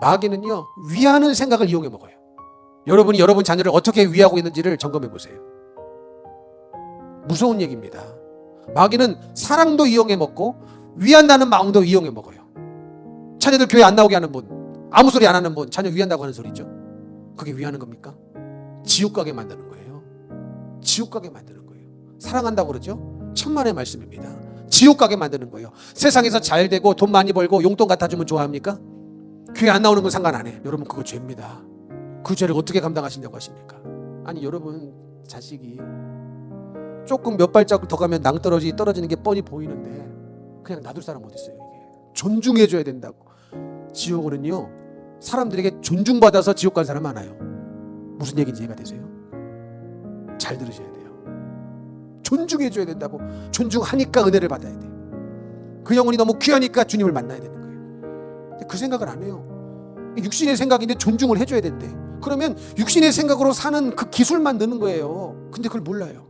마귀는요, 위하는 생각을 이용해 먹어요. 여러분이 여러분 자녀를 어떻게 위하고 있는지를 점검해 보세요. 무서운 얘기입니다. 마귀는 사랑도 이용해 먹고 위한다는 마음도 이용해 먹어요. 자녀들 교회 안 나오게 하는 분, 아무 소리 안 하는 분, 자녀 위한다고 하는 소리죠. 그게 위하는 겁니까? 지옥 가게 만드는 거예요. 지옥 가게 만드는 거예요. 사랑한다고 그러죠? 천만의 말씀입니다. 지옥 가게 만드는 거예요. 세상에서 잘 되고 돈 많이 벌고 용돈 갖다 주면 좋아합니까? 교회 안 나오는 건 상관 안 해. 여러분 그거 죄입니다. 그 죄를 어떻게 감당하신다고 하십니까? 아니 여러분 자식이 조금 몇 발자국 더 가면 낭떠러지 떨어지는 게 뻔히 보이는데 그냥 놔둘 사람 어디 있어요 이게 존중해 줘야 된다고 지옥은요 사람들에게 존중받아서 지옥 간 사람 많아요 무슨 얘기인지 이해가 되세요? 잘 들으셔야 돼요 존중해 줘야 된다고 존중하니까 은혜를 받아야 돼요 그 영혼이 너무 귀하니까 주님을 만나야 되는 거예요 그 생각을 안 해요. 육신의 생각인데 존중을 해줘야 된대. 그러면 육신의 생각으로 사는 그 기술만 느는 거예요. 근데 그걸 몰라요